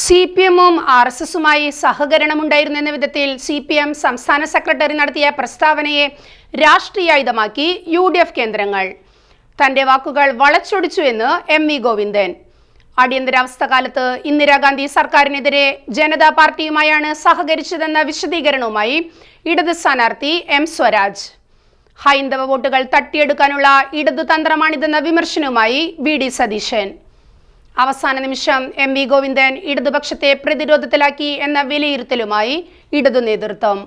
C P എമ്മും R S എസുമായി സഹകരണമുണ്ടായിരുന്നു എന്ന വിധത്തിൽ സി പി എം സംസ്ഥാന സെക്രട്ടറി നടത്തിയ പ്രസ്താവനയെ രാഷ്ട്രീയായുധമാക്കി യു ഡി എഫ് കേന്ദ്രങ്ങൾ. തന്റെ വാക്കുകൾ വളച്ചൊടിച്ചു എന്ന് എം വി ഗോവിന്ദൻ. അടിയന്തരാവസ്ഥ കാലത്ത് ഇന്ദിരാഗാന്ധി സർക്കാരിനെതിരെ ജനതാ പാർട്ടിയുമായാണ് സഹകരിച്ചതെന്ന വിശദീകരണവുമായി ഇടത് സ്ഥാനാർത്ഥി എം സ്വരാജ്. ഹൈന്ദവ വോട്ടുകൾ തട്ടിയെടുക്കാനുള്ള ഇടതു തന്ത്രമാണിതെന്ന വിമർശനവുമായി വി ഡി സതീശൻ. അവസാന നിമിഷം എം വി ഗോവിന്ദൻ ഇടതുപക്ഷത്തെ പ്രതിരോധത്തിലാക്കി എന്ന വിലയിരുത്തലുമായി ഇടതു നേതൃത്വം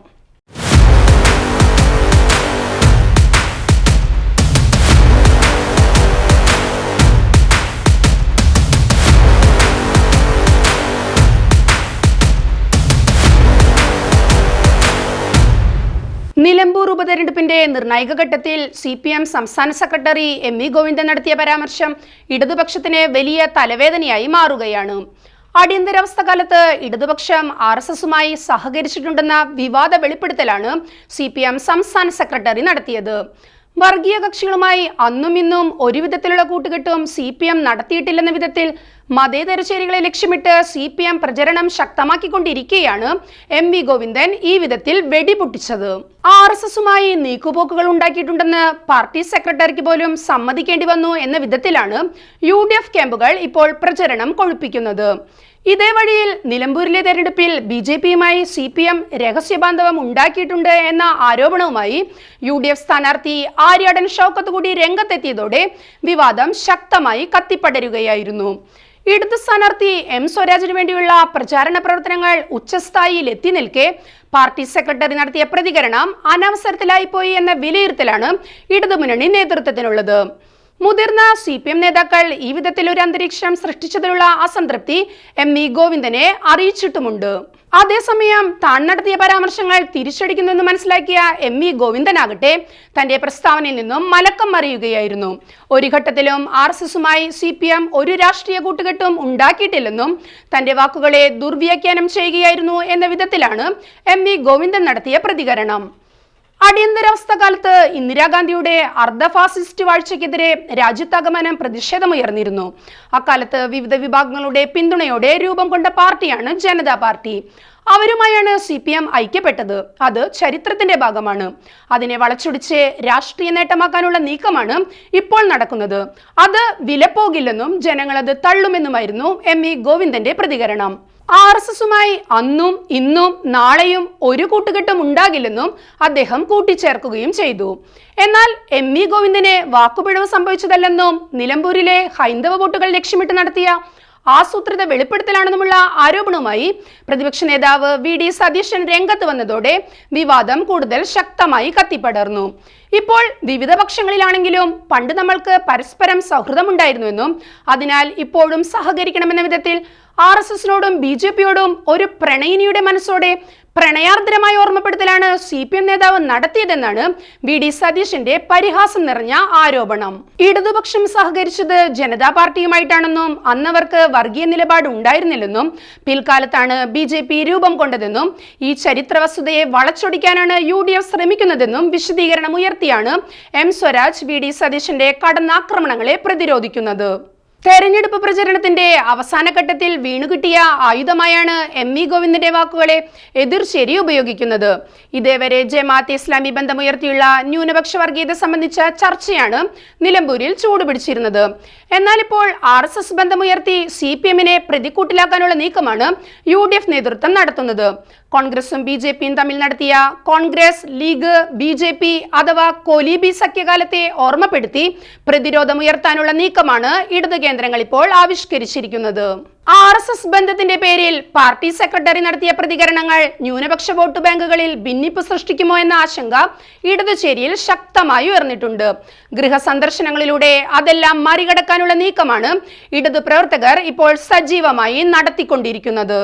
നിലമ്പൂർ ഉപതെരഞ്ഞെടുപ്പിന്റെ നിർണായക ഘട്ടത്തിൽ സി പി എം സംസ്ഥാന സെക്രട്ടറി എം വി ഗോവിന്ദൻ നടത്തിയ പരാമർശം ഇടതുപക്ഷത്തിന് വലിയ തലവേദനയായി മാറുകയാണ്. അടിയന്തരാവസ്ഥ കാലത്ത് ഇടതുപക്ഷം ആർ എസ് എസുമായി സഹകരിച്ചിട്ടുണ്ടെന്ന വിവാദ വെളിപ്പെടുത്തലാണ് സി പി എം സംസ്ഥാന സെക്രട്ടറി നടത്തിയത്. വർഗീയ കക്ഷികളുമായി അന്നും ഇന്നും ഒരുവിധത്തിലുള്ള കൂട്ടുകെട്ടും സി പി എം നടത്തിയിട്ടില്ലെന്ന വിധത്തിൽ മതേതര ചേരികളെ ലക്ഷ്യമിട്ട് സി പി എം പ്രചരണം ശക്തമാക്കിക്കൊണ്ടിരിക്കെയാണ് എം വി ഗോവിന്ദൻ ഈ വിധത്തിൽ വെടിപൊട്ടിച്ചത്. ആർ എസ് എസുമായി നീക്കുപോക്കുകൾ ഉണ്ടാക്കിയിട്ടുണ്ടെന്ന് പാർട്ടി സെക്രട്ടറിക്ക് പോലും സമ്മതിക്കേണ്ടി വന്നു എന്ന വിധത്തിലാണ് യു ഡി എഫ് ക്യാമ്പുകൾ ഇപ്പോൾ പ്രചരണം കൊഴുപ്പിക്കുന്നത്. ഇതേ വഴിയിൽ നിലമ്പൂരിലെ തെരഞ്ഞെടുപ്പിൽ ബി ജെ പിയുമായി സി പി എം രഹസ്യബാന്ധവം ഉണ്ടാക്കിയിട്ടുണ്ട് എന്ന ആരോപണവുമായി യു ഡി എഫ് സ്ഥാനാർത്ഥി ആര്യാടൻ ഷൗക്കത്ത് കൂടി രംഗത്തെത്തിയതോടെ വിവാദം ശക്തമായി കത്തിപ്പടരുകയായിരുന്നു. ഇടതു സ്ഥാനാർത്ഥി എം സ്വരാജിനു വേണ്ടിയുള്ള പ്രചാരണ പ്രവർത്തനങ്ങൾ ഉച്ചസ്ഥായിയിൽ എത്തി നിൽക്കെ പാർട്ടി സെക്രട്ടറി നടത്തിയ പ്രതികരണം അനവസരത്തിലായിപ്പോയി എന്ന വിലയിരുത്തലാണ് ഇടതുമുന്നണി നേതൃത്വത്തിനുള്ളത്. മുതിർന്ന സി പി എം നേതാക്കൾ ഈ വിധത്തിൽ ഒരു അന്തരീക്ഷം സൃഷ്ടിച്ചതിലുള്ള അസംതൃപ്തി എം ഇ ഗോവിന്ദനെ അറിയിച്ചിട്ടുമുണ്ട്. അതേസമയം താൻ നടത്തിയ പരാമർശങ്ങൾ തിരിച്ചടിക്കുന്നെന്ന് മനസ്സിലാക്കിയ എം ഇ ഗോവിന്ദനാകട്ടെ തന്റെ പ്രസ്താവനയിൽ നിന്നും മലക്കം മറിയുകയായിരുന്നു. ഒരു ഘട്ടത്തിലും ആർ എസ് എസുമായി സി പി എം ഒരു രാഷ്ട്രീയ കൂട്ടുകെട്ടും ഉണ്ടാക്കിയിട്ടില്ലെന്നും തന്റെ വാക്കുകളെ ദുർവ്യാഖ്യാനം ചെയ്യുകയായിരുന്നു എന്ന വിധത്തിലാണ് എം ഇ ഗോവിന്ദൻ നടത്തിയ പ്രതികരണം. അടിയന്തരാവസ്ഥ കാലത്ത് ഇന്ദിരാഗാന്ധിയുടെ അർദ്ധ ഫാസിസ്റ്റ് വാഴ്ചയ്ക്കെതിരെ രാജ്യത്താകമാനം പ്രതിഷേധമുയർന്നിരുന്നു. അക്കാലത്ത് വിവിധ വിഭാഗങ്ങളുടെ പിന്തുണയോടെ രൂപം കൊണ്ട പാർട്ടിയാണ് ജനതാ പാർട്ടി. അവരുമായാണ് സി പി എം ഐക്യപ്പെട്ടത്. അത് ചരിത്രത്തിന്റെ ഭാഗമാണ്. അതിനെ വളച്ചൊടിച്ച് രാഷ്ട്രീയ നേട്ടമാക്കാനുള്ള നീക്കമാണ് ഇപ്പോൾ നടക്കുന്നത്. അത് വിലപ്പോകില്ലെന്നും ജനങ്ങൾ അത് തള്ളുമെന്നുമായിരുന്നു എം ഇ ഗോവിന്ദന്റെ പ്രതികരണം. ആർ എസ് എസുമായി അന്നും ഇന്നും നാളെയും ഒരു കൂട്ടുകെട്ടും ഉണ്ടാകില്ലെന്നും അദ്ദേഹം കൂട്ടിച്ചേർക്കുകയും ചെയ്തു. എന്നാൽ എം വി ഗോവിന്ദന് വാക്കുപിഴവ് സംഭവിച്ചതല്ലെന്നും നിലമ്പൂരിലെ ഹൈന്ദവ വോട്ടുകൾ ലക്ഷ്യമിട്ട് നടത്തിയ ആസൂത്രിത വെളിപ്പെടുത്തലാണെന്നുമുള്ള ആരോപണവുമായി പ്രതിപക്ഷ നേതാവ് വി ഡി സതീശൻ രംഗത്ത് വന്നതോടെ വിവാദം കൂടുതൽ ശക്തമായി കത്തിപ്പടർന്നു. ഇപ്പോൾ വിവിധ പക്ഷങ്ങളിലാണെങ്കിലും പണ്ട് നമ്മൾക്ക് പരസ്പരം സൗഹൃദമുണ്ടായിരുന്നുവെന്നും അതിനാൽ ഇപ്പോഴും സഹകരിക്കണമെന്ന വിധത്തിൽ ആർ എസ് എസിനോടും ബി ജെ പിയോടും ഒരു പ്രണയിനിയുടെ മനസ്സോടെ പ്രണയാർദ്രമായ ഓർമ്മപ്പെടുത്തലാണ് സി പി എം നേതാവ് നടത്തിയതെന്നാണ് വി ഡി സതീഷിന്റെ പരിഹാസം നിറഞ്ഞ ആരോപണം. ഇടതുപക്ഷം സഹകരിച്ചത് ജനതാ പാർട്ടിയുമായിട്ടാണെന്നും അന്നവർക്ക് വർഗീയ നിലപാട് ഉണ്ടായിരുന്നില്ലെന്നും പിൽക്കാലത്താണ് ബി ജെ പി രൂപം കൊണ്ടതെന്നും ഈ ചരിത്ര വസ്തുതയെ വളച്ചൊടിക്കാനാണ് യു ഡി എഫ് ശ്രമിക്കുന്നതെന്നും വിശദീകരണം ഉയർത്തിയാണ് എം സ്വരാജ് വി ഡി സതീശന്റെ കടന്നാക്രമണങ്ങളെ പ്രതിരോധിക്കുന്നത്. തെരഞ്ഞെടുപ്പ് പ്രചരണത്തിന്റെ അവസാന ഘട്ടത്തിൽ വീണുകിട്ടിയ ആയുധമായാണ് എം ഇ ഗോവിന്ദന്റെ വാക്കുകളെ എതിർശേരി ഉപയോഗിക്കുന്നത്. ഇതേവരെ ജമാഅത്ത് ഇസ്ലാമി ബന്ധമുയർത്തിയുള്ള ന്യൂനപക്ഷ വർഗീയത സംബന്ധിച്ച ചർച്ചയാണ് നിലമ്പൂരിൽ ചൂടുപിടിച്ചിരുന്നത്. എന്നാൽ ഇപ്പോൾ ആർ എസ് എസ് ബന്ധമുയർത്തി സി പി എമ്മിനെ പ്രതിക്കൂട്ടിലാക്കാനുള്ള നീക്കമാണ് യു ഡി എഫ് നേതൃത്വം നടത്തുന്നത്. കോൺഗ്രസും ബി ജെ പിയും തമ്മിൽ നടത്തിയ Congress League B J P അഥവാ കോലീബി സഖ്യകാലത്തെ ഓർമ്മപ്പെടുത്തി പ്രതിരോധമുയർത്താനുള്ള നീക്കമാണ് ഇടത് കേന്ദ്രങ്ങൾ ഇപ്പോൾ ആവിഷ്കരിച്ചിരിക്കുന്നത്. ആർ എസ് എസ് ബന്ധത്തിന്റെ പേരിൽ പാർട്ടി സെക്രട്ടറി നടത്തിയ പ്രതികരണങ്ങൾ ന്യൂനപക്ഷ വോട്ട് ബാങ്കുകളിൽ ഭിന്നിപ്പ് സൃഷ്ടിക്കുമോ എന്ന ആശങ്ക ഇടതുചേരിയിൽ ശക്തമായി ഉയർന്നിട്ടുണ്ട്. ഗൃഹ സന്ദർശനങ്ങളിലൂടെ അതെല്ലാം മറികടക്കാനുള്ള നീക്കമാണ് ഇടതു പ്രവർത്തകർ ഇപ്പോൾ സജീവമായി നടത്തിക്കൊണ്ടിരിക്കുന്നത്.